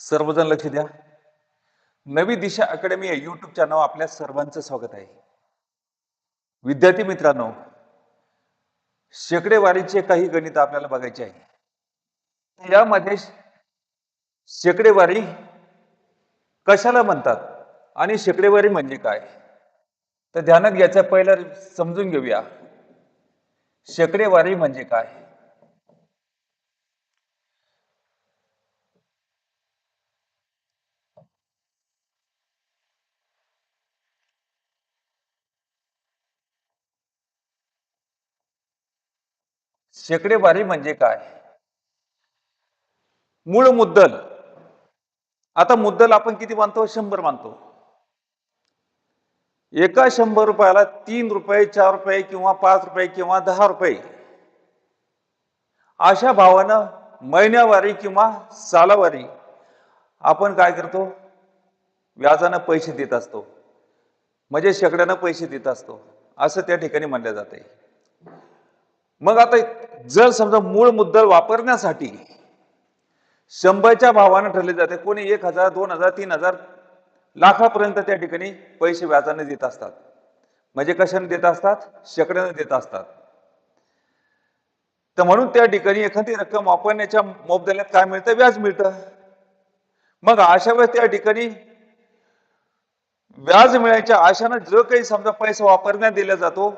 सर्वजण लक्ष द्या. नवी दिशा अकॅडमी या युट्यूब चॅनल आपल्या सर्वांचं स्वागत आहे. विद्यार्थी मित्रांनो शेकडेवारीचे काही गणित आपल्याला बघायचे आहे. यामध्ये शेकडेवारी कशाला म्हणतात आणि शेकडेवारी म्हणजे काय? तर ध्यानात याचा पहिला समजून घेऊया. शेकडेवारी म्हणजे काय? शेकडेवारी म्हणजे काय? मूळ मुद्दल. आता मुद्दल आपण किती मानतो? शंभर मानतो. एका शंभर रुपयाला तीन रुपये चार रुपये किंवा पाच रुपये किंवा दहा रुपये. अशा भावानं महिन्यावारी किंवा सालावारी आपण काय करतो? व्याजानं पैसे देत असतो. म्हणजे शेकड्यानं पैसे देत असतो. असं त्या ठिकाणी म्हणलं जाते मग आता जर समजा मूळ मुद्दल वापरण्यासाठी शंभरच्या भावानं ठरले जाते कोणी एक हजार दोन हजार तीन हजार लाखापर्यंत त्या ठिकाणी पैसे व्याजाने देत असतात. म्हणजे कशाने देत असतात? शेकड्याने देत असतात. तर म्हणून त्या ठिकाणी एखादी रक्कम वापरण्याच्या मोबदल्यात काय मिळतं? व्याज मिळतं. मग अशा वेळेस त्या ठिकाणी व्याज मिळायच्या आशानं जो काही समजा पैसा वापरण्यात दिला जातो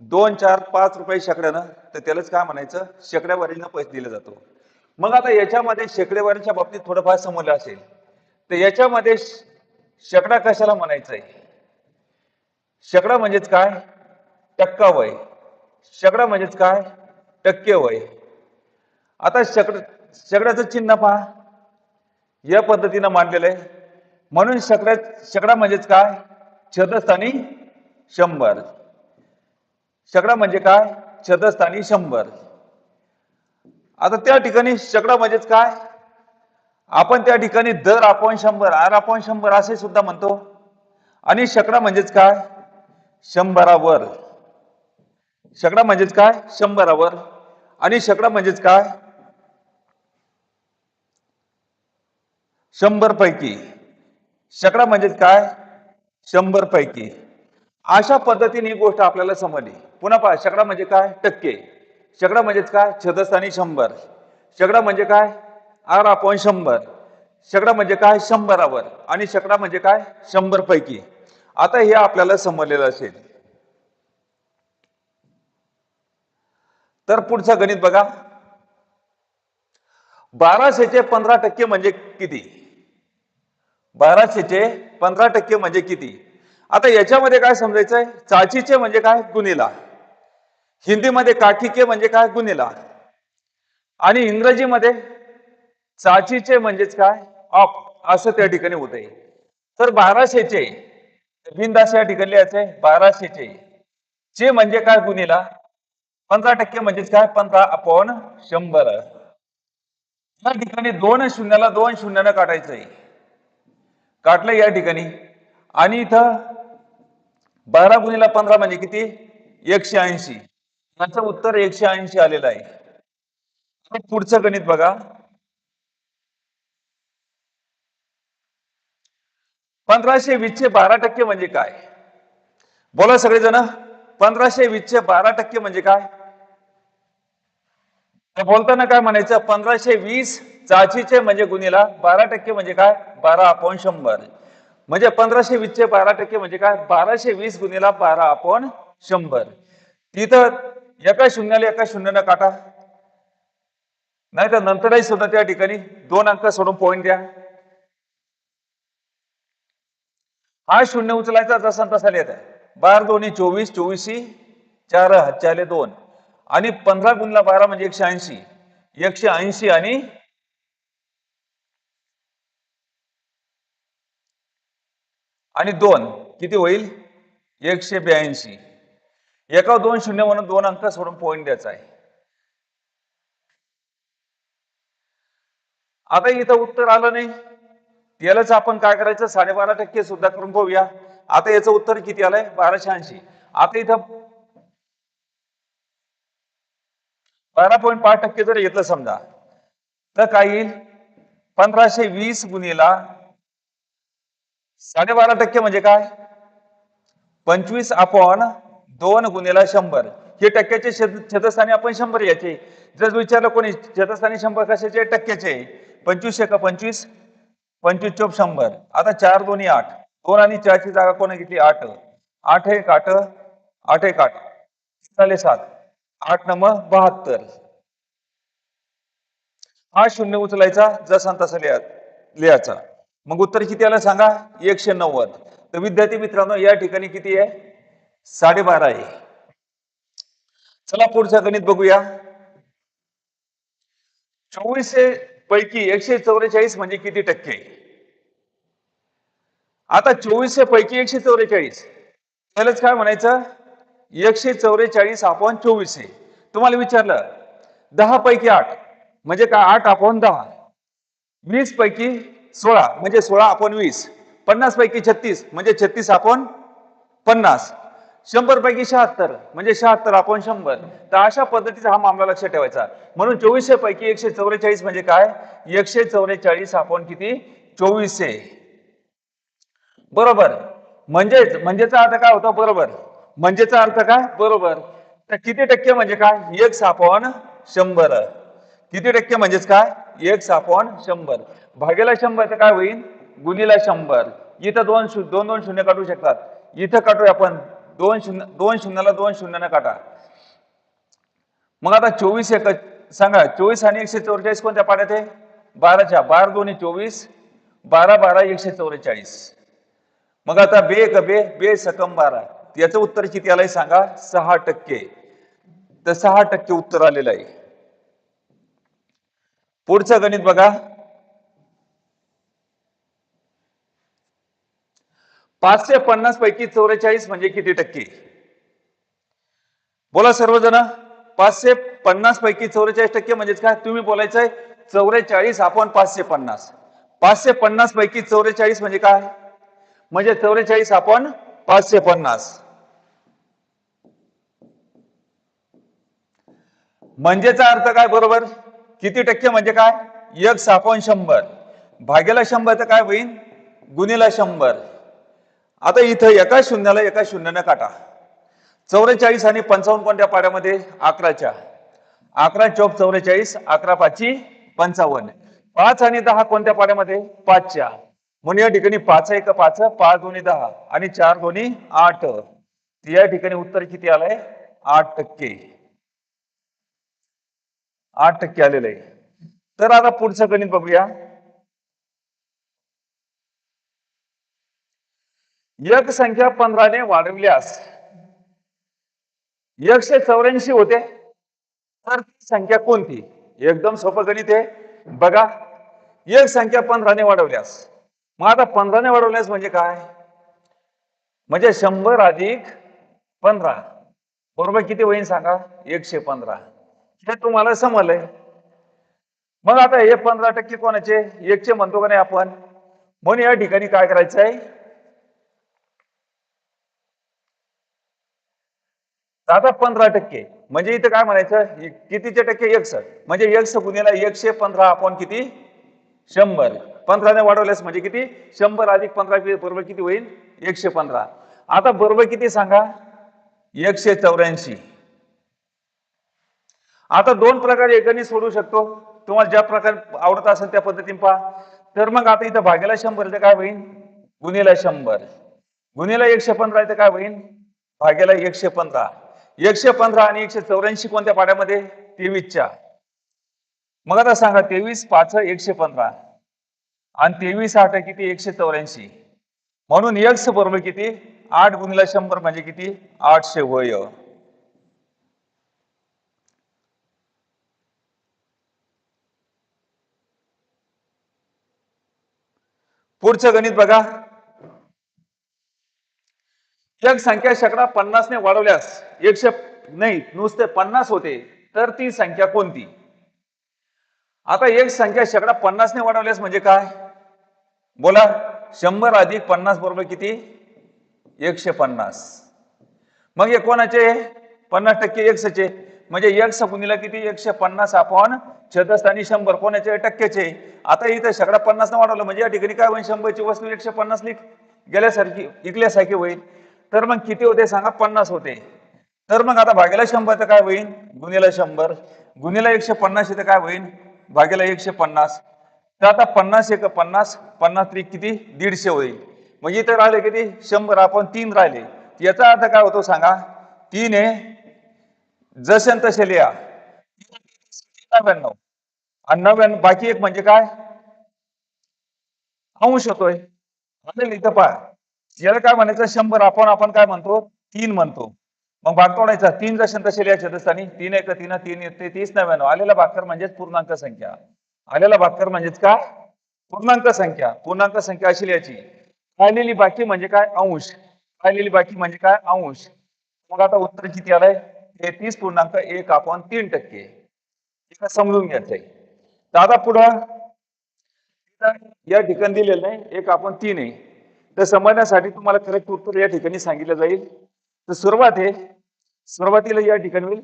दोन चार पाच रुपये शेकड्यानं तर त्यालाच काय म्हणायचं? शेकड्यावारीनं पैसे दिला जातो. मग आता याच्यामध्ये शेकडेवारीच्या बाबतीत थोडंफार समजलं असेल. तर याच्यामध्ये शेकडा कशाला म्हणायचंय? शेकडा म्हणजेच काय? टक्का वय. शेकडा म्हणजेच काय? टक्के वय. आता शेकड शेकड्याचं चिन्ह पहा. या पद्धतीनं मांडलेलं आहे. म्हणून शेकड्या शेकडा म्हणजेच काय? छदस्थानी शंभर. शकडा म्हणजे काय? छदस्थानी शंभर. आता त्या ठिकाणी शकडा म्हणजेच काय? आपण त्या ठिकाणी दर आपण शंभर आर आपण शंभर असे सुद्धा म्हणतो. आणि शेकडा म्हणजेच काय? शंभरावर. शकडा म्हणजेच काय? शंभरावर. आणि शकडा म्हणजेच काय? शंभर पैकी शकडा म्हणजेच काय? शंभर पैकी अशा पद्धतीने ही गोष्ट आपल्याला समजली. पुन्हा पहा शेकडा म्हणजे काय? टक्के. शकडा म्हणजेच काय? छदस्थानी शंभर. शकडा म्हणजे काय? आर पॉईंट शंभर. शकडा म्हणजे काय? शंभरावर. आणि शेकडा म्हणजे काय? शंभर पैकी आता हे आपल्याला समजलेलं असेल. तर पुढचं गणित बघा. बाराशेचे पंधरा टक्के म्हणजे किती? बाराशेचे पंधरा टक्के म्हणजे किती? आता याच्यामध्ये काय समजायचंय? चाचीचे म्हणजे काय? गुन्हेला हिंदीमध्ये काठीके म्हणजे काय? गुन्हेला आणि इंग्रजीमध्ये चाचीचे म्हणजेच काय? ऑफ असं त्या ठिकाणी होते तर बाराशेचे बिंदास या ठिकाणी लिहायचंय बाराशेचे. चे म्हणजे काय गुन्हेला पंधरा टक्के म्हणजेच काय? पंधरा अपॉन शंभर. या ठिकाणी दोन शून्याला दोन शून्यानं काटायचंय काटलं या ठिकाणी. आणि इथं बारा गुणीला पंधरा म्हणजे किती? एकशे ऐंशी. याचं उत्तर एकशे ऐंशी आलेलं आहे. पुढचं गणित बघा. पंधराशे वीसचे बारा टक्के म्हणजे काय? बोला सगळेजण. पंधराशे वीसचे बारा टक्के म्हणजे काय? बोलताना काय म्हणायचं? पंधराशे वीस चाचीचे म्हणजे गुन्हेला बारा टक्के म्हणजे काय? बारा अपॉन शंभर. म्हणजे पंधराशे वीसचे बारा टक्के म्हणजे काय? बाराशे वीस गुन्हेला बारा आपण शंभर. तिथं एका शून्याला एका शून्यानं काटा. नाही तर नंतरही सुद्धा त्या ठिकाणी दोन अंक सोडून पॉईंट द्या. हा शून्य उचलायचा जसा तसा लिहित आहे बारा दोन्ही चोवीस चोवीसी चार हच्चाले दोन. आणि पंधरा गुणला बारा म्हणजे एकशे ऐंशी. एकशे ऐंशी आणि आणि दोन किती होईल? एकशे ब्याऐंशी. एका दोन शून्य म्हणून दोन अंक सोडून पॉईंट द्यायचा आहे. आता इथं उत्तर आलं नाही. यालाच आपण काय करायचं? साडेबारा टक्के सुद्धा करून पाहूया आता याचं उत्तर किती आलंय? बाराशे ऐंशी. आता इथं बारा पॉईंट पाच टक्के जर घेतलं समजा तर काय येईल? पंधराशे वीस गुणीला साडेबारा टक्के म्हणजे काय? पंचवीस आपण दोन गुणिला शंभर. हे टक्क्याचे छेद- छेदस्थानी आपण शंभर याचे जर विचारलं कोणी छेदस्थानी शंभर कशाचे? टक्क्याचे. पंचवीस एका पंचवीस पंचवीस चोप शंभर. आता चार दोन्ही आठ. दोन आणि चारची जागा कोणी घेतली? आठ. आठ एक आठ आठ एक आठ. झाले सात. आठ नंबर बहात्तर. हा शून्य उचलायचा जसा तसा लिहा लिहायचा. मग उत्तर किती आलं सांगा एकशे नव्वद. तर विद्यार्थी मित्रांनो या ठिकाणी किती आहे? साडेबारा आहे. चला पुढचं गणित बघूया. चोवीसशे पैकी एकशे चौवेचाळीस म्हणजे किती टक्के? आता चोवीसशे पैकी एकशे चौवेचाळीस. त्यालाच काय म्हणायचं? एकशे चौवेचाळीस आपण चोवीस आहे तुम्हाला विचारलं दहा पैकी आठ. म्हणजे काय आठ आपण दहा. वीस पैकी सोळा म्हणजे सोळा आपण वीस. पन्नास पैकी छत्तीस म्हणजे छत्तीस आपण पन्नास. शंभर पैकी शहात्तर म्हणजे शहात्तर आपण शंभर. तर अशा पद्धतीचा हा मामला लक्षात ठेवायचा. म्हणून चोवीसशे पैकी एकशे चौवेचाळीस म्हणजे काय? एकशे चौवेचाळीस आपण किती? चोवीसशे. बरोबर. म्हणजेच म्हणजेचा अर्थ काय होता? बरोबर. म्हणजेचा अर्थ काय? बरोबर. तर किती टक्के म्हणजे काय? एक सापवण शंभर. किती टक्के म्हणजेच काय? एक सापण शंभर. भागेला शंभर तर काय होईल? गुणीला शंभर. इथं दोन शू दोन दोन शून्य काढू शकतात. इथं काढूया आपण. दोन शून्य दोन शून्याला दोन शून्यानं काटा मग आता चोवीस एक सांगा चोवीस आणि एकशे चौवेचाळीस कोणत्या पाड्यात आहे? बाराच्या. बारा दोन्ही चोवीस. बारा बारा एकशे चौवेचाळीस. मग आता बे ग बे बे सकम बारा. याचं उत्तर किती आलंय सांगा? सहा टक्के. तर सहा टक्के उत्तर आलेलं आहे. पुढचं गणित बघा. पाचशे पन्नास पैकी चौवेचाळीस म्हणजे किती टक्के? बोला सर्वजण. पाचशे पन्नास पैकी चौवेचाळीस टक्के म्हणजेच काय? तुम्ही बोलायचंय चौवेचाळीस आपण पाचशे पन्नास. पाचशे पन्नास पैकी चौवेचाळीस म्हणजे काय? म्हणजे चौवेचाळीस आपण पाचशे पन्नास. म्हणजेचा अर्थ काय बरोबर? किती टक्के म्हणजे काय? एक सापन शंभर. भागेला शंभर तर काय होईल गुणीला शंभर. आता इथं एका शून्याला एका शून्यानं काटा. चौवेचाळीस आणि पंचावन्न कोणत्या पाड्यामध्ये? अकराच्या. अकरा चौक चौवेचाळीस अकरा पाचची पंचावन्न. पाच आणि दहा कोणत्या पाड्यामध्ये? पाचच्या. म्हणून या ठिकाणी पाच एक पाच पाच दोन्ही दहा आणि चार दोन्ही आठ. या ठिकाणी उत्तर किती आलंय? आठ टक्के. आठ टक्के आलेलं आहे. तर आता पुढचं गणित बघूया. एक संख्या पंधराने वाढविल्यास एकशे चौऱ्याऐंशी होते. तर ती संख्या कोणती? एकदम सोपं गणित आहे. बघा एक संख्या पंधराने वाढवल्यास मग आता पंधराने वाढवल्यास म्हणजे काय? म्हणजे शंभर अधिक पंधरा. बरोबर किती होईल सांगा? एकशे पंधरा. हे तुम्हाला समजलंय. मग आता हे पंधरा टक्के कोणाचे? एकशे म्हणतो का नाही आपण? म्हणून या ठिकाणी काय करायचं आहे आता पंधरा टक्के. म्हणजे इथं काय म्हणायचं? कितीचे टक्के? एकस म्हणजे एकस गुन्ह्याला एकशे पंधरा आपण किती? शंभर. पंधराने वाढवल्यास म्हणजे किती? शंभर अधिक पंधरा बरोबर किती होईल? एकशे पंधरा. आता बरोबर किती सांगा? एकशे चौऱ्याऐंशी. आता दोन प्रकारे एकाने सोडू शकतो. तुम्हाला ज्या प्रकारे आवडत असेल त्या पद्धतीने पहा. तर मग आता इथं भाग्याला शंभर तर काय होईल? गुन्हेला शंभर. गुन्हेला एकशे पंधरा इथं काय होईल? भाग्याला एकशे पंधरा. एकशे पंधरा आणि एकशे चौऱ्याऐंशी कोणत्या पाड्यामध्ये? तेवीसच्या. मग आता सांगा तेवीस पाच एकशे पंधरा. आणि तेवीस आठ किती? एकशे चौऱ्याऐंशी. म्हणून एक्स बरोबर किती? आठ गुणिला शंभर म्हणजे किती? आठशे वय. पुढचं गणित बघा. संख्या शेकडा पन्नासने वाढवल्यास एकशे नाही नुसते पन्नास होते तर ती संख्या कोणती? आता एक संख्या शेकडा पन्नासने वाढवल्यास म्हणजे काय? बोला शंभर अधिक पन्नास बरोबर किती? एकशे पन्नास. मग हे कोणाचे? पन्नास टक्के एकशेचे. म्हणजे एक गुणिला किती? एकशे पन्नास आपण आणि शंभर. कोणाचे? टक्क्याचे आता इथं शेकडा पन्नास वाढवलं म्हणजे या ठिकाणी काय होईल? शंभरची वस्तू एकशे पन्नास लिख गेल्यासारखी इकल्यासारखी होईल. तर मग किती होते सांगा? पन्नास होते. तर मग आता भागेला शंभर तर काय होईल गुन्हेला शंभर. गुन्हेला एकशे पन्नास इथं काय होईल भागेला एकशे पन्नास. तर आता पन्नास एक पन्नास पन्नास त्रिक किती? दीडशे होईल. म्हणजे इथं राहिले किती? शंभर आपण तीन राहिले. याचा अर्थ काय होतो सांगा? तीन आहे जसे तसे लिहा. नव्याण्णव. आणि नव्याण्णव बाकी एक म्हणजे काय? अंश होतोय. इथं पहा. याला काय म्हणायचं? शंभर आपण आपण काय म्हणतो? तीन म्हणतो. मग भाग तोडायचा. तीन जसे न तसे लिहायचे तीन एक तीन तीन येते तीस नव्याण्णव. आलेला भागकर म्हणजेच पूर्णांक संख्या. आलेला भागकर म्हणजेच काय? पूर्णांक संख्या. पूर्णांक संख्या अशी लिहायची. राहिलेली बाकी म्हणजे काय? अंश. राहिलेली बाकी म्हणजे काय? अंश. मग आता उत्तर किती आलंय? तेहतीस पूर्णांक एक आपण तीन टक्के. समजून घ्यायचंय. तर आता पुढं. या ठिकाणी दिलेलं नाही एक आपण तीन आहे. तर समजण्यासाठी तुम्हाला करेक्ट उत्तर या ठिकाणी सांगितलं जाईल. तर सुरुवात आहे सुरुवातीला या ठिकाणी होईल.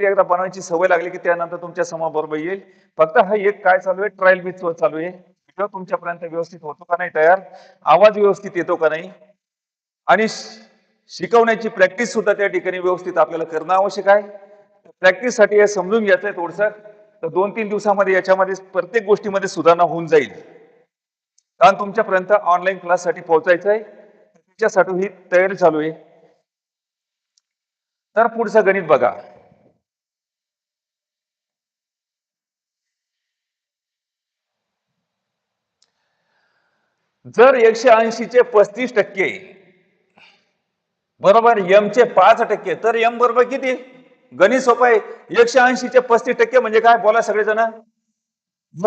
एकदा बनवायची सवय लागली की त्यानंतर तुमच्यासमोर बरोबर येईल. फक्त हा एक काय चालू आहे? ट्रायल बीच चालू आहे. व्हिडिओ तुमच्यापर्यंत व्यवस्थित होतो का नाही तयार? आवाज व्यवस्थित येतो का नाही? आणि शिकवण्याची प्रॅक्टिस सुद्धा त्या ठिकाणी व्यवस्थित आपल्याला करणं आवश्यक आहे. प्रॅक्टिससाठी हे समजून घ्यायचं आहे थोडस. तर दोन तीन दिवसामध्ये याच्यामध्ये प्रत्येक गोष्टीमध्ये सुधारणा होऊन जाईल. कारण तुमच्यापर्यंत ऑनलाईन क्लाससाठी पोहोचायचं आहे त्याच्यासाठी ही तयारी चालू आहे. तर पुढचं गणित बघा. जर एकशे ऐंशीचे पस्तीस टक्के बरोबर यमचे चे पाच टक्के तर एम बरोबर किती? गणित सोपं आहे. एकशे ऐंशीचे पस्तीस टक्के म्हणजे काय? बोला सगळेजण.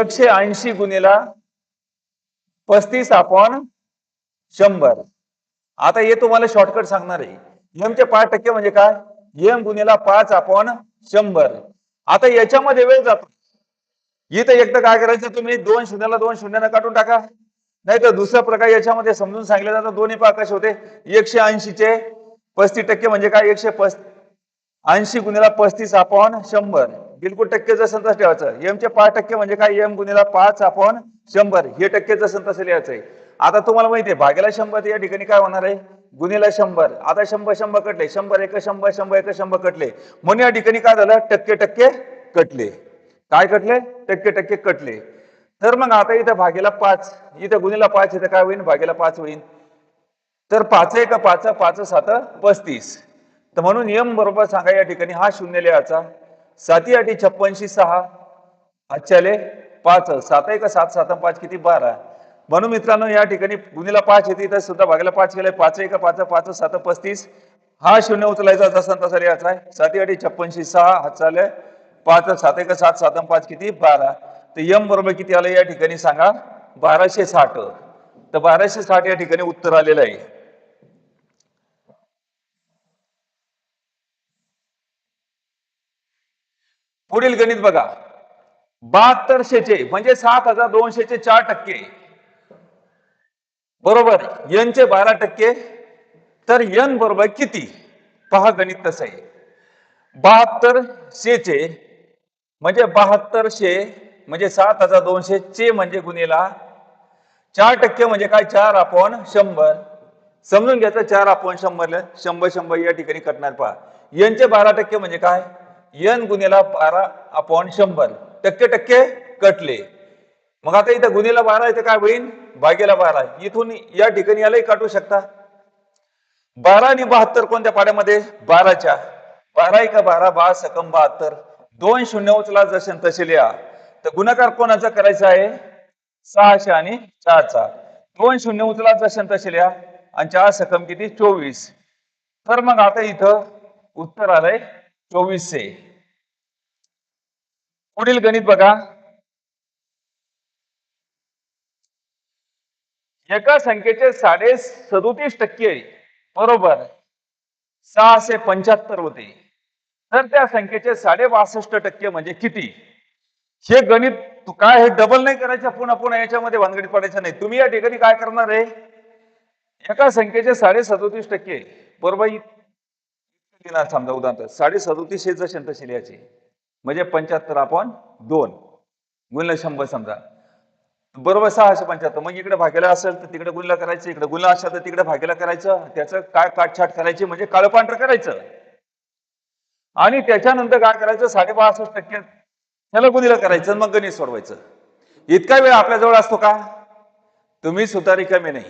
एकशे ऐंशी गुन्हेला पस्तीस अपॉन शंभर. आता हे तुम्हाला शॉर्टकट सांगणार आहे. एम चे पाच टक्के म्हणजे काय? एम गुन्हेला पाच अपॉन शंभर. आता याच्यामध्ये वेळ जातो. इथं एकदा काय करायचं तुम्ही? दोन शून्याला दोन शून्यानं काढून टाका. नाही तर दुसरा प्रकार याच्यामध्ये समजून सांगितलं जातं. दोन्ही पाक कसे होते. एकशे ऐंशीचे पस्तीस टक्के म्हणजे काय? एकशे पस्त ऐंशी गुन्हेला पस्तीस अपॉन शंभर. बिलकुल टक्के जसं तसं ठेवायचं. एम चे पाच टक्के म्हणजे काय? एम गुन्हेला पाच आपण शंभर. हे टक्के जसं तसं लिहायचंय आता तुम्हाला माहिती आहे भाग्याला शंभर या ठिकाणी काय होणार आहे? गुन्हेला शंभर. आता शंभर शंभर कटले. शंभर एक शंभर शंभर एक शंभर कटले. म्हणून या ठिकाणी काय झालं? टक्के टक्के कटले. काय कटले? टक्के टक्के कटले. तर मग आता इथं भागेला पाच. इथं गुन्हेला पाच इथं काय होईल भागेला पाच होईल तर पाच एक पाच पाच सात पस्तीस. तर म्हणून यम बरोबर सांगा या ठिकाणी हा शून्य लिहायचा. साती आठी छप्पनशी सहा. आजच्याले पाच सात एक सात? सात पाच किती? बारा. म्हणून मित्रांनो या ठिकाणी गुन्हेला पाच येते तर सुद्धा भागायला पाच केलंय. पाच एक पाच? पाच सात पस्तीस. हा शून्य उचलायचा जसा तसा याचा आहे. साती आठी छप्पनशी सहा हात पाच सात एक सात? सात पाच किती? बारा. तर यम बरोबर किती आलं या ठिकाणी सांगा? बाराशे साठ. तर बाराशे साठ या ठिकाणी उत्तर आलेलं आहे. पुढील गणित बघा. बहात्तरशेचे म्हणजे सात हजार दोनशेचे चार टक्के. बरोबर? यनचे बारा टक्के. तर यन बरोबर किती? पहा गणित तसं आहे. बहात्तर शेचे म्हणजे बहात्तरशे म्हणजे सात हजार दोनशे चे म्हणजे गुन्हेला चार टक्के म्हणजे काय? चार आपण शंभर. समजून घ्यायचं चार आपण शंभर शंभर शंभर या ठिकाणी कटणार पहा. यांचे बारा टक्के म्हणजे काय? यन गुन्हेला बारा अपॉन शंभर. टक्के टक्के कटले. मग आता इथं गुन्हेला बारा इथं काय होईल भागेला बारा. इथून या ठिकाणी यालाही काटू शकता. बारा आणि बहात्तर कोणत्या पाड्यामध्ये? बाराच्या. बारा एका बारा बा सकम बहात्तर. दोन शून्य उचला जसे तसे लिहा. तर गुणाकार कोणाचा करायचा आहे? सहाशे आणि चारचा. दोन शून्य उचला जसे तसे लिहा. आणि चार सकम किती? चोवीस. तर मग आता इथं उत्तर आलंय चोवीसशे पुढील गणित बघा. एका संख्येचे साडे सदोतीस टक्के बरोबर. सहाशे पंच्याहत्तर होते. तर त्या संख्येचे साडे बासष्ट टक्के म्हणजे किती? हे गणित काय हे डबल नाही करायचं पुन्हा पुन्हा याच्यामध्ये भानगडीत पडायचं नाही. तुम्ही या ठिकाणी काय करणार आहे? एका संख्येचे साडे सदोतीस टक्के बरोबर? इ- समजा उदाहरण साडे सदोतीस हे जसे तसे लिहायचे म्हणजे पंच्याहत्तर आपण दोन. गुणलं शंभर समजा. बरोबर सहाशे पंच्याहत्तर. मग इकडे भागेला असेल तर तिकडे गुणला करायचं इकडे गुणला असेल तर तिकडे भागेला करायचं. त्याचं काय काटछाट करायची म्हणजे काळं पांढरं करायचं. आणि त्याच्यानंतर काय करायचं? साडेपासष्ट टक्के त्याला गुणीला करायचं मग गणित सोडवायचं. इतका वेळ आपल्याजवळ असतो का? तुम्ही सुद्धा रिकामे नाही.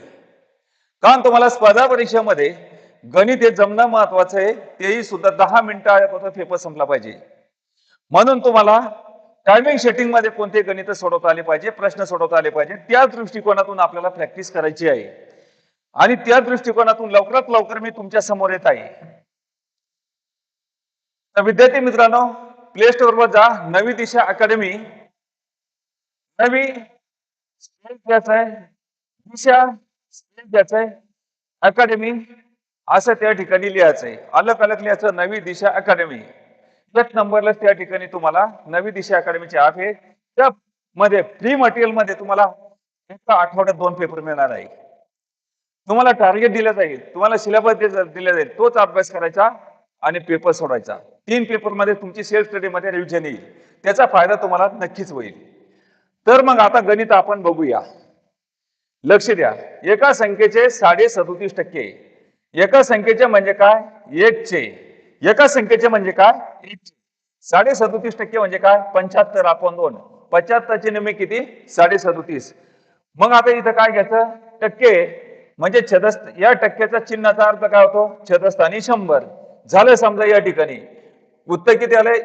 कारण तुम्हाला स्पर्धा परीक्षेमध्ये गणित हे जमणं महत्वाचं आहे. तेही सुद्धा दहा मिनिटं अगोदर पेपर संपला पाहिजे. म्हणून तुम्हाला टायमिंग सेटिंगमध्ये कोणते गणित सोडवता आले पाहिजे प्रश्न सोडवता आले पाहिजे त्या दृष्टिकोनातून आपल्याला प्रॅक्टिस करायची आहे. आणि त्या दृष्टिकोनातून लवकरात लवकर मी तुमच्यासमोर येत आहे. तर विद्यार्थी मित्रांनो प्ले स्टोअर वर जा. नवी दिशा अकॅडमी नवी स्पेल आहे दिशा स्पेल घ्यायचं आहे अकॅडमी असं त्या ठिकाणी लिहायचंय. अलग अलग लिहायचं नवी दिशा अकॅडमी एक नंबरला त्या ठिकाणी तुम्हाला नवी दिशा अकॅडमीचे ऍप आहे. त्या मध्ये फ्री मटेरियलमध्ये तुम्हाला एका आठवड्यात दोन पेपर मिळणार आहे. तुम्हाला टार्गेट दिलं जाईल. तुम्हाला सिलेबस दिला जाईल. तोच अभ्यास करायचा आणि पेपर सोडायचा. तीन पेपरमध्ये तुमची सेल्फ स्टडी मध्ये रिव्हिजन येईल. त्याचा फायदा तुम्हाला नक्कीच होईल. तर मग आता गणित आपण बघूया. लक्ष द्या. एका संख्येचे साडे सदोतीस टक्के. एका संख्येचे म्हणजे काय? एकचे. एका संख्येचे म्हणजे काय? एकचे. साडे सदोतीस टक्के म्हणजे काय? पंच्याहत्तर आपण दोन. पंच्याहत्तरचे नेहमी किती? साडे सदोतीस मग आता इथं काय घ्यायचं? टक्के. म्हणजे छदस्थ या टक्क्याचा चिन्हाचा अर्थ काय होतो? छदस्थानी शंभर. झालं समजा या ठिकाणी. उत्तर किती आलंय?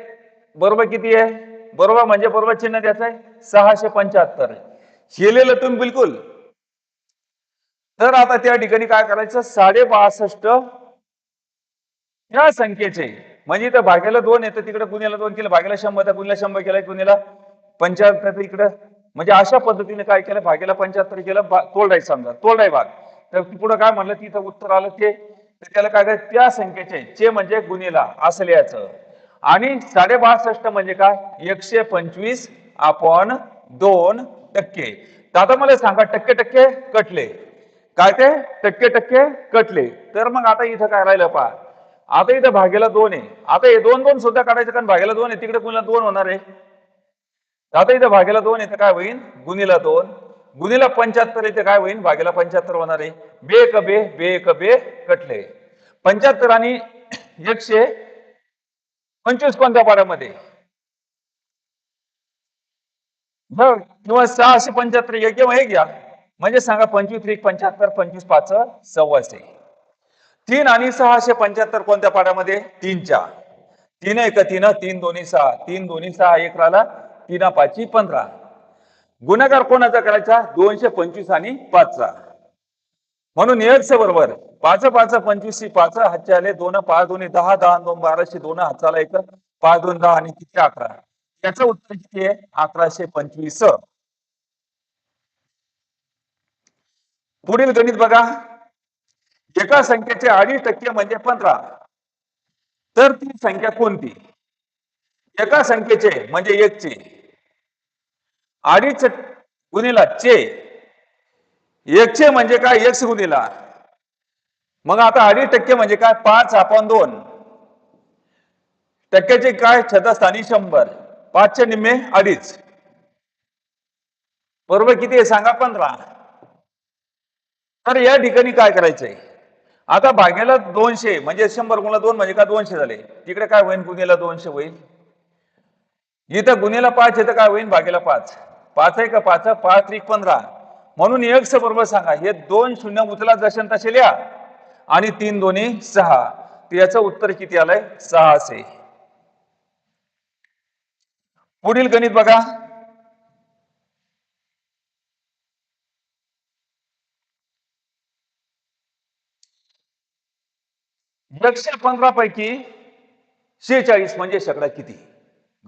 बरोबर किती आहे? बरोबर म्हणजे बरोबर चिन्ह द्यायचं आहे सहाशे पंच्याहत्तर. केलेलं तुम्ही बिलकुल? तर आता त्या ठिकाणी काय करायचं? साडे बासष्ट या संख्येचे. म्हणजे इथं भाग्याला दोन येतं तिकडे गुन्ह्याला दोन केलं भाग्याला शंभर तर गुन्ह्याला शंभर केलं गुन्ह्याला पंच्याहत्तर इकडं. म्हणजे अशा पद्धतीने काय केलं? भाग्याला पंच्याहत्तर केलं तोलडाय समजा तोलडाय भाग. तर पुढे काय म्हणलं? तिथं उत्तर आलं ते. तर त्याला काय करायचं? त्या संख्येचे चे म्हणजे गुन्हेला असं लिहायचं. आणि साडे बासष्ट म्हणजे काय? एकशे पंचवीस आपण दोन टक्के. तर आता मला सांगा टक्के टक्के कटले. काय ते? टक्के टक्के कटले. तर मग आता इथं काय राहिलं पहा? आता इथं भागेला दोन आहे. आता हे दोन दोन सुद्धा काढायचं कारण भागेला दोन आहे. तिकडे कुणाला दोन होणार आहे? आता इथं भागेला दोन इथं काय होईल गुणीला दोन. गुणीला पंच्याहत्तर इथे काय होईल भागेला पंच्याहत्तर होणार आहे. बे क बे बे क बे कटले. पंच्याहत्तर आणि एकशे पंचवीस कोणत्या पाड्यामध्ये? किंवा सहाशे पंच्याहत्तर एक किंवा घ्या. म्हणजे सांगा पंचवीस त्रिक पंच्याहत्तर पंचवीस पाच सव्वाशे तीन आणि सहाशे पंच्याहत्तर कोणत्या पाड्यामध्ये तीनच्या. तीन एक तीन तीन दोन्ही सहा. तीन दोन्ही सहा एक राहिला तीन पाचवी पंधरा. गुन्हेगार कोणाचा करायचा? दोनशे पंचवीस आणि पाचचा. म्हणून एकशे बरोबर. पाच पाच पंचवीस पाच हातचे आले दोन पाच दोन्ही दहा दहा दोन बाराशे दोन हाताला एक पाच दोन दहा आणि किती अकरा. त्याचं उत्तर किती आहे? अकराशे पंचवीस. पुढील गणित बघा. एका संख्येचे अडीच टक्के म्हणजे पंधरा. तर ती संख्या कोणती? एका संख्येचे म्हणजे एक चे अडीच गुणिला चे. एकशे म्हणजे काय? एकशे गुणिला. मग आता अडीच टक्के म्हणजे काय? पाच आपण दोन. टक्क्याचे काय? छतस्थानी शंभर. पाचशे निम्मे अडीच. बरोबर किती आहे? सांगा पंधरा. तर या ठिकाणी काय करायचंय? आता भाग्याला दोनशे म्हणजे शंभर गुणला दोन म्हणजे का दोनशे झाले? तिकडे काय होईल गुन्हेला दोनशे होईल? इथं गुन्हेला पाच इथं काय होईल भाग्याला पाच? पाच आहे का पाच? पाच त्रिक पंधरा. म्हणून एक बरोबर सांगा हे दोन शून्य उचला दर्शन तसे लिहा. आणि तीन दोन्ही सहा. याचं उत्तर किती आलंय? सहाशे. पुढील गणित बघा. एकशे पंधरा पैकी शेहेचाळीस म्हणजे शेकडा किती?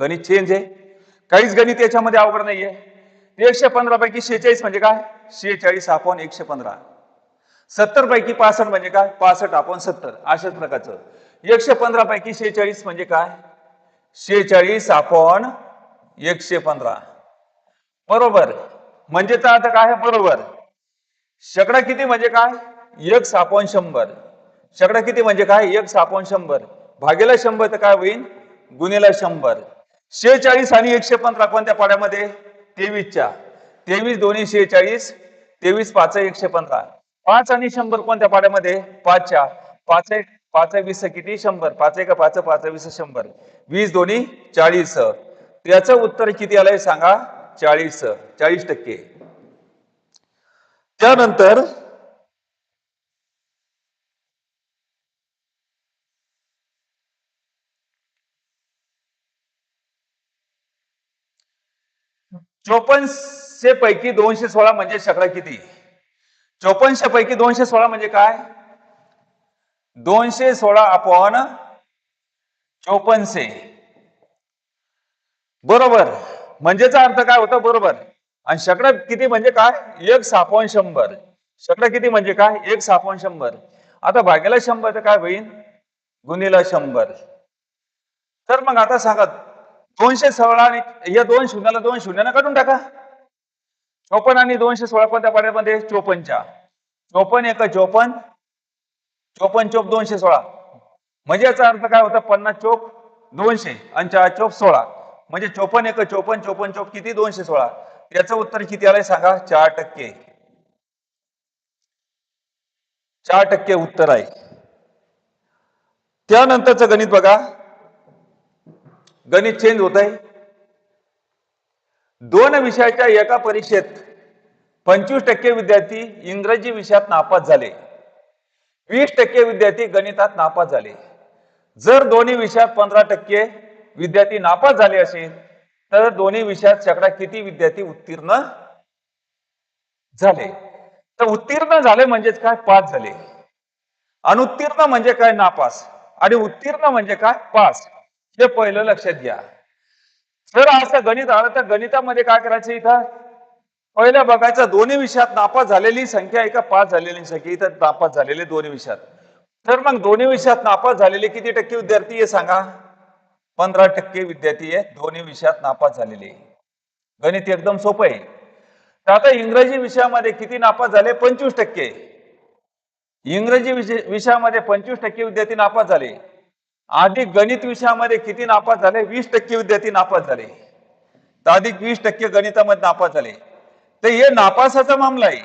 गणित चेंज आहे. काहीच गणित याच्यामध्ये अवघड नाहीये. एकशे पंधरा पैकी शेहेचाळीस म्हणजे काय? शेहेचाळीस आपण एकशे पंधरा. सत्तर पैकी पासष्ट म्हणजे काय? पासष्ट आपण सत्तर. अशाच प्रकारचं. एकशे पंधरा पैकी शेहेचाळीस म्हणजे काय? शेहेचाळीस आपण एकशे पंधरा. बरोबर. म्हणजे तर आता काय? बरोबर. शेकडा किती म्हणजे काय? एक आपण शंभर. शेकडा किती म्हणजे काय? एक सापण शंभर. भागेला शंभर तर काय होईल गुन्हेला शंभर. शेहेचाळीस आणि एकशे पंधरा कोणत्या पाड्यामध्ये? तेवीसच्या. तेवीस दोन्ही शेहेचाळीस तेवीस पाच एकशे पंधरा. पाच आणि शंभर कोणत्या पाड्यामध्ये? पाचच्या. पाच एक पाच वीस किती? शंभर. पाच एक पाच? पाच वीस शंभर. वीस दोन्ही चाळीस. याचं उत्तर किती आलंय सांगा? चाळीस. चाळीस टक्के. त्यानंतर चोपन्नशे पैकी दोनशे सोळा म्हणजे शकडा किती? चोपन्नशे पैकी दोनशे सोळा म्हणजे काय? दोनशे सोळा अपॉन चोपन्नशे. बरोबर. म्हणजेचा अर्थ काय होता? बरोबर. आणि शकड किती म्हणजे काय? एक सापवन शंभर. शकड किती म्हणजे काय? एक सापवन शंभर. आता भाग्याला शंभर तर काय होईल गुन्हेला शंभर. तर मग आता सांगा दोनशे सोळा आणि या दोन शून्याला दोन शून्यानं काढून टाका. चोपन्न आणि दोनशे सोळा कोणत्या पाड्यामध्ये? चोपन्नच्या. चोपन्न एक चोपन्न. चोपन्न चोप दोनशे सोळा. म्हणजे याचा अर्थ काय होता? पन्नास चोप दोनशे आणि चार चोप सोळा. म्हणजे चोपन्न एक चोपन्न चोपन्न चोप किती? दोनशे सोळा. याचं उत्तर किती आलंय सांगा? चार टक्के. चार टक्के उत्तर आहे. त्यानंतरचं गणित बघा. गणित चेंज होत आहे दोन विषयाच्या एका परीक्षेत पंचवीस टक्के विद्यार्थी इंग्रजी विषयात नापास झाले. वीस टक्के विद्यार्थी गणितात नापास झाले. जर दोन्ही विषयात पंधरा टक्के विद्यार्थी नापास झाले असेल तर दोन्ही विषयात शेकडा किती विद्यार्थी उत्तीर्ण झाले? तर उत्तीर्ण झाले म्हणजेच काय? पास झाले. अनुत्तीर्ण म्हणजे काय नापास? आणि उत्तीर्ण म्हणजे काय? पास. हे पहिलं लक्षात घ्या. जर असं गणित आलं तर गणितामध्ये काय करायचं इथं? पहिल्या बघायचं दोन्ही विषयात नापास झालेली संख्या एका पास झालेली संख्या इथं नापास झालेले दोन्ही विषयात. तर मग दोन्ही विषयात नापास झालेले किती टक्के विद्यार्थी आहे सांगा? पंधरा टक्के विद्यार्थी आहे दोन्ही विषयात नापास झालेले. गणित एकदम सोपं आहे. तर आता इंग्रजी विषयामध्ये किती नापास झाले? पंचवीस टक्के. इंग्रजी विषय विषयामध्ये पंचवीस टक्के विद्यार्थी नापास झाले. अधिक गणित विषयामध्ये किती नापास झाले? वीस टक्के विद्यार्थी नापास झाले. तर अधिक वीस टक्के गणितामध्ये नापास झाले. तर हे नापासाचा मामला आहे.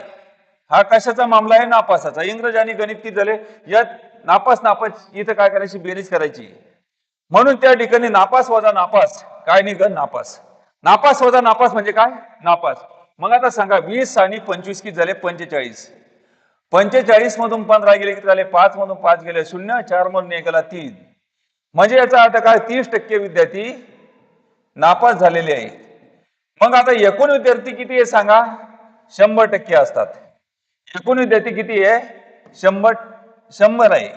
हा कशाचा मामला आहे? नापासाचा. इंग्रजांनी गणित किती झाले? यात नापास नापास इथं काय करायची? बेरीज करायची. म्हणून त्या ठिकाणी नापास वजा नापास. काय नाही गण नापास. नापास वजा नापास म्हणजे काय? नापास. मग आता सांगा वीस आणि पंचवीस किती झाले? पंचेचाळीस. पंचेचाळीस मधून पंधरा गेले किती झाले? पाच मधून पाच गेले शून्य. चार मधून एक गेला तीन. म्हणजे याचा अर्थ काय? तीस टक्के विद्यार्थी नापास झालेले आहेत. मग आता एकूण विद्यार्थी किती आहे सांगा? शंभर टक्के असतात. एकूण विद्यार्थी किती आहे? शंभर शंभर आहे.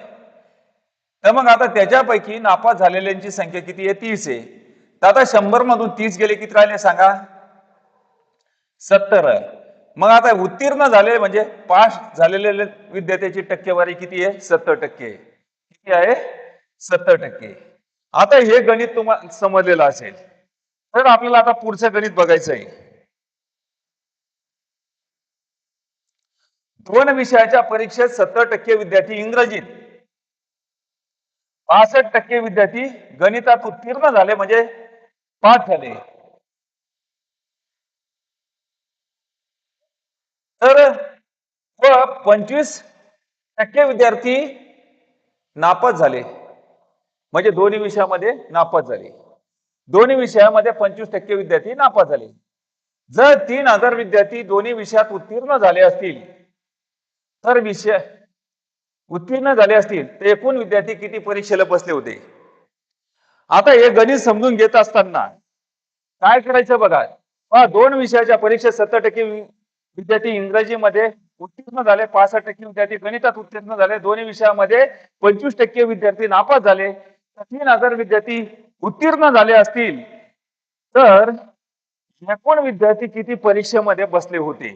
तर मग आता त्याच्यापैकी नापास झालेल्यांची संख्या किती आहे? तीस आहे. तर आता शंभर मधून तीस गेले किती राहिले सांगा? सत्तर. आहे मग आता उत्तीर्ण झाले म्हणजे पास झालेले विद्यार्थ्याची टक्केवारी किती आहे? सत्तर टक्के. किती आहे? सत्तर टक्के. आता हे गणित तुम्हाला समजलेलं असेल. तर आपल्याला आता पुढचं गणित बघायचं आहे. दोन विषयाच्या परीक्षेत सत्तर टक्के विद्यार्थी इंग्रजीत. पासष्ट टक्के विद्यार्थी गणितात उत्तीर्ण झाले म्हणजे पाठ झाले. तर व पंचवीस टक्के विद्यार्थी नापास झाले. म्हणजे दोन्ही विषयामध्ये नापास झाले. दोन्ही विषयामध्ये पंचवीस टक्के विद्यार्थी नापास झाले. जर तीन हजार विद्यार्थी दोन्ही विषयात उत्तीर्ण झाले असतील तर विषय उत्तीर्ण झाले असतील तर एकूण विद्यार्थी किती परीक्षेला बसले होते? आता हे गणित समजून घेत असताना काय करायचं बघा? दोन विषयाच्या परीक्षेत सत्तर टक्के विद्यार्थी इंग्रजीमध्ये उत्तीर्ण झाले पासष्ट टक्के विद्यार्थी गणितात उत्तीर्ण झाले दोन्ही विषयामध्ये पंचवीस टक्के विद्यार्थी नापास झाले. तीन हजार विद्यार्थी उत्तीर्ण झाले असतील तर एकूण विद्यार्थी किती परीक्षेमध्ये बसले होते?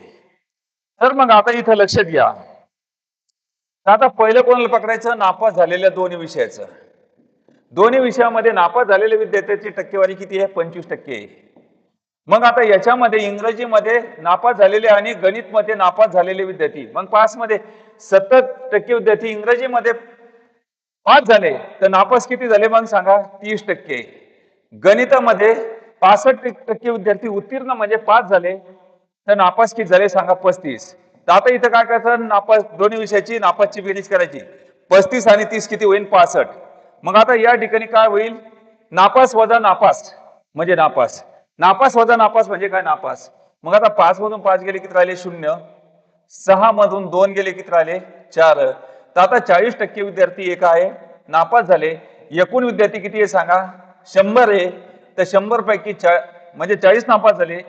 तर मग आता इथं लक्षात घ्या आता पहिलं कोणाला पकडायचं? नापास झालेल्या दोन्ही विषयाचं. दोन्ही विषयामध्ये नापास झालेल्या विद्यार्थ्याची टक्केवारी किती आहे? पंचवीस टक्के. मग आता याच्यामध्ये इंग्रजीमध्ये नापास झालेले आणि गणित मध्ये नापास झालेले विद्यार्थी. मग पासमध्ये सत्तर टक्के विद्यार्थी इंग्रजीमध्ये पाच झाले. तर नापास किती झाले मग सांगा? तीस टक्के. गणितामध्ये पासष्ट टक्के विद्यार्थी उत्तीर्ण म्हणजे पाच झाले. तर नापास किती झाले सांगा? पस्तीस. तर आता इथं काय करायचं नापास दोन्ही विषयाची नापासची बेरीज करायची. पस्तीस आणि तीस किती होईल? पासष्ट. मग आता या ठिकाणी काय होईल? नापास वजा नापास. म्हणजे नापास. नापास वजा नापास म्हणजे काय नापास? मग आता पाच मधून पाच गेले किती राहिले? शून्य. सहा मधून दोन गेले किती राहिले? चार. तर आता चाळीस टक्के विद्यार्थी एक आहे नापास झाले. एकूण विद्यार्थी किती आहे सांगा? शंभर आहे. तर शंभर पैकी चा म्हणजे चाळीस नापास झाले.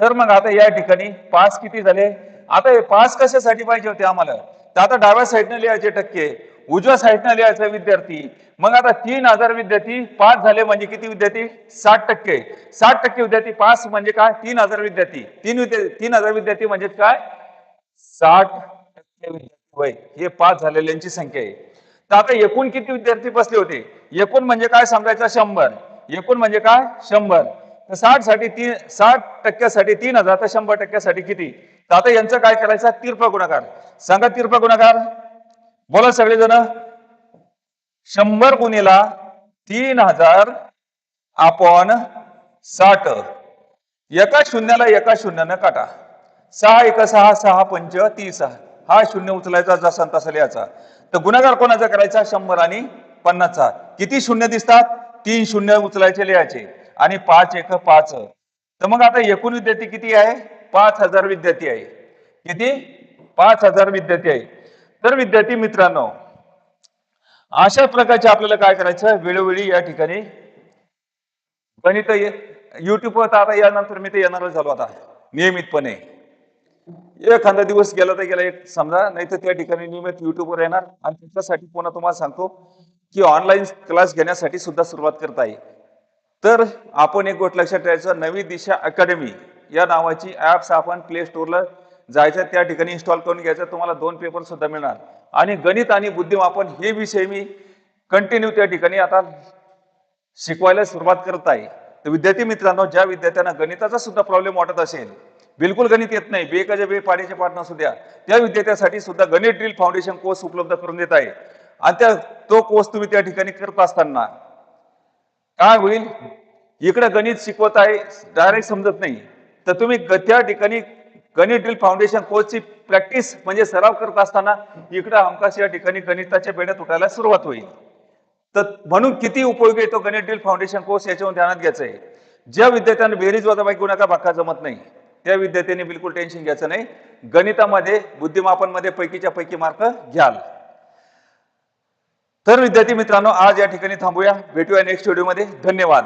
तर मग आता या ठिकाणी पास किती झाले? आता हे पास कशासाठी पाहिजे होते आम्हाला? तर आता डाव्या साईडने लिहायचे टक्के उजव्या साईडने लिहायचा विद्यार्थी. मग आता तीन हजार विद्यार्थी पास झाले म्हणजे किती विद्यार्थी? साठ टक्के साठ टक्के विद्यार्थी पास म्हणजे काय? तीन हजार विद्यार्थी. तीन विद्यार्थी तीन हजार विद्यार्थी म्हणजे काय? साठ टक्के विद्यार्थी. वय हे पास झालेल्यांची संख्या आहे. तर आता एकूण किती विद्यार्थी बसले होते? एकूण म्हणजे काय समजायचं शंभर. एकूण म्हणजे काय? शंभर. तर साठसाठी तीन साठ टक्क्यासाठी तीन हजार तर शंभर टक्क्यासाठी किती? तर आता यांचं काय करायचं? तिरपा गुणाकार. सांगा तिरपा गुणाकार. बोला सगळेजण. शंभर गुणीला तीन हजार आपण साठ. एका शून्याला एका शून्यानं काटा. सहा एक सहा सहा पंच तीस. हा शून्य उचलायचा जसा तसा लिहायचा तर गुणाकार कोणाचा करायचा? शंभर आणि पन्नासचा. किती शून्य दिसतात? तीन शून्य उचलायचे लिहायचे. आणि पाच एक पाच. तर मग आता एकूण विद्यार्थी किती आहे? पाच हजार विद्यार्थी आहे. किती? पाच हजार विद्यार्थी आहे. तर विद्यार्थी मित्रांनो अशा प्रकारचे आपल्याला काय करायचं? वेळोवेळी या ठिकाणी गणित युट्यूबवर तर आता यानंतर मी ते येणारच झालो आता नियमितपणे. एखादा दिवस गेला तर गेला. एक समजा नाही तर त्या ठिकाणी नियमित युट्यूबवर येणार आणि त्याच्यासाठी पुन्हा तुम्हाला सांगतो की ऑनलाईन क्लास घेण्यासाठी सुद्धा सुरुवात करत आहे तर आपण एक गोष्ट लक्षात ठेवायचं नवी दिशा अकॅडमी या नावाची ऍप्स आपण प्ले स्टोअरला जायचं त्या ठिकाणी इन्स्टॉल करून घ्यायचं तुम्हाला दोन पेपर सुद्धा मिळणार. आणि गणित आणि बुद्धिमापन हे विषय मी कंटिन्यू त्या ठिकाणी आता शिकवायला सुरुवात करत आहे. तर विद्यार्थी मित्रांनो ज्या विद्यार्थ्यांना गणिताचा सुद्धा प्रॉब्लेम वाटत असेल बिलकुल गणित येत नाही. बेकाचे बे पाण्याचे पाठ नसू द्या. त्या विद्यार्थ्यांसाठी सुद्धा गणित ड्रिल फाउंडेशन कोर्स उपलब्ध करून देत आहे. आणि त्या तो कोर्स तुम्ही त्या ठिकाणी करत असताना काय होईल? इकडे गणित शिकवत आहे डायरेक्ट समजत नाही. तर तुम्ही त्या ठिकाणी गणित ड्रिल फाउंडेशन कोर्सची प्रॅक्टिस म्हणजे सराव करत असताना इकडे हमखास या ठिकाणी गणिताच्या बेड्यात उठायला सुरुवात होईल. तर म्हणून किती उपयोगी येतो गणित ड्रिल फाउंडेशन कोर्स याच्यावर ध्यानात घ्यायचं आहे. ज्या विद्यार्थ्यांना बेरीज वजाबाकी गुणाकार भाका जमत नाही. त्या विद्यार्थ्यांनी बिलकुल टेन्शन घ्यायचं नाही. गणितामध्ये बुद्धिमापनमध्ये पैकीच्या पैकी मार्क घ्याल. तर विद्यार्थी मित्रांनो आज या ठिकाणी थांबूया. भेटूया नेक्स्ट व्हिडिओमध्ये धन्यवाद.